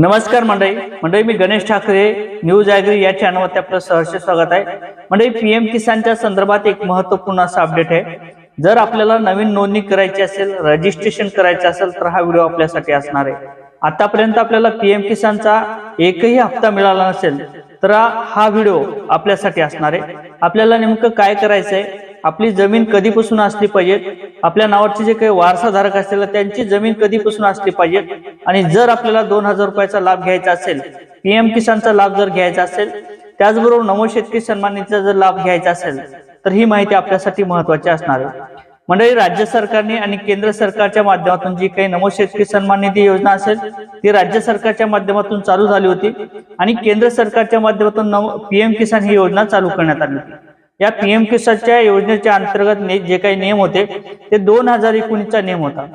नमस्कार मंडळी. मंडळी मी गणेश ठाकरे न्यूज ॲग्री या चॅनलवरती आपलं सहर्ष स्वागत आहे. मंडळी पीएम किसानच्या संदर्भात एक महत्त्वपूर्ण असा अपडेट आहे. जर आपल्याला नवीन नोंदणी करायची असेल रजिस्ट्रेशन करायचं असेल तर हा व्हिडिओ आपल्यासाठी असणार आहे. आतापर्यंत आपल्याला पीएम किसानचा एकही हप्ता मिळाला नसेल तर हा व्हिडिओ आपल्यासाठी असणार आहे. आपल्याला नेमकं काय करायचंय? आपली जमीन कधीपासून असली पाहिजे आपल्या नावाचे जे काही वारसाधारक असतील त्यांची जमीन कधीपासून असली पाहिजे? आणि जर आपल्याला दोन हजार रुपयाचा लाभ घ्यायचा असेल पीएम किसानचा लाभ जर घ्यायचा असेल त्याचबरोबर नमो शेतकरी सन्मान निधीचा जर लाभ घ्यायचा असेल तर ही माहिती आपल्यासाठी महत्वाची असणार आहे. मंडळी राज्य सरकारने आणि केंद्र सरकारच्या माध्यमातून जी काही नमो शेतकरी सन्मान निधी योजना असेल ती राज्य सरकारच्या माध्यमातून चालू झाली होती आणि केंद्र सरकारच्या माध्यमातून पीएम किसान ही योजना चालू करण्यात आली होती. या पीएम किसानच्या योजनेच्या अंतर्गत जे काही नियम होते ते दोन हजार एकोणीसचा नियम होता.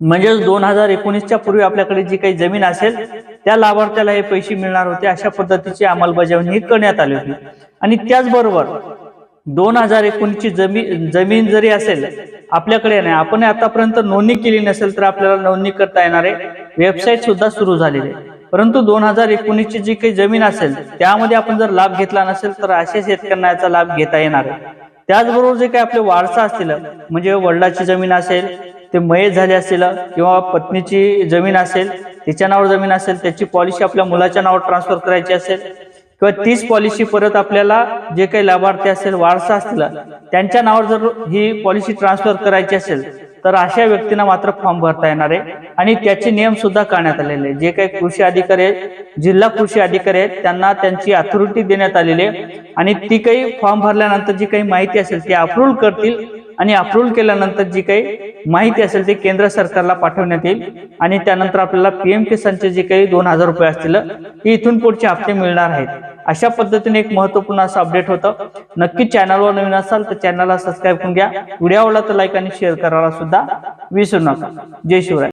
म्हणजेच दोन हजार एकोणीसच्या पूर्वी आपल्याकडे जी काही जमीन असेल त्या लाभार्थ्याला हे पैसे मिळणार होते अशा पद्धतीची अंमलबजावणी करण्यात आली होती. आणि त्याचबरोबर दोन हजार एकोणीसची जमीन जमीन जरी असेल आपल्याकडे नाही आपण आतापर्यंत नोंदणी केली नसेल तर आपल्याला नोंदणी करता येणार आहे वेबसाईट सुद्धा सुरू झालेली. आहे परंतु दोन हजार एकोणीसची जी काही जमीन असेल त्यामध्ये आपण जर लाभ घेतला नसेल तर अशा शेतकऱ्यांना याचा लाभ घेता येणार त्याचबरोबर जे काही आपले वारसा असतील म्हणजे वडिलाची जमीन असेल ते मयत झाले असतील किंवा पत्नीची जमीन असेल तिच्या नावावर जमीन असेल त्याची पॉलिसी आपल्या मुलाच्या नावावर ट्रान्सफर करायची असेल किंवा तीच पॉलिसी परत आपल्याला जे काही लाभार्थी असेल वारसा असतील त्यांच्या नावावर जर ही पॉलिसी ट्रान्सफर करायची असेल तर अशा व्यक्तींना मात्र फॉर्म भरता येणार आहे. आणि त्याचे नियम सुद्धा करण्यात आलेले आहे जे काही कृषी अधिकारी आहेत जिल्हा कृषी अधिकारी आहेत त्यांना त्यांची अथॉरिटी देण्यात आलेली आहे. आणि ती काही फॉर्म भरल्यानंतर जी काही माहिती असेल ती अप्रूव्ह करतील आणि अप्रूव्ह केल्यानंतर जी काही माहिती असेल ती केंद्र सरकारला पाठवण्यात येईल. आणि त्यानंतर आपल्याला पीएम किसानचे जे काही दोन हजार रुपये असतील ते इथून पुढचे हप्ते मिळणार आहेत. अशा पद्धतीने एक महत्त्वपूर्ण असं अपडेट होतं. नक्की चॅनलवर नवीन असाल तर चॅनलला सबस्क्राईब करून घ्या. व्हिडिओ आवडला तर लाईक आणि शेअर करायला सुद्धा विसरू नका. जय शिवराय.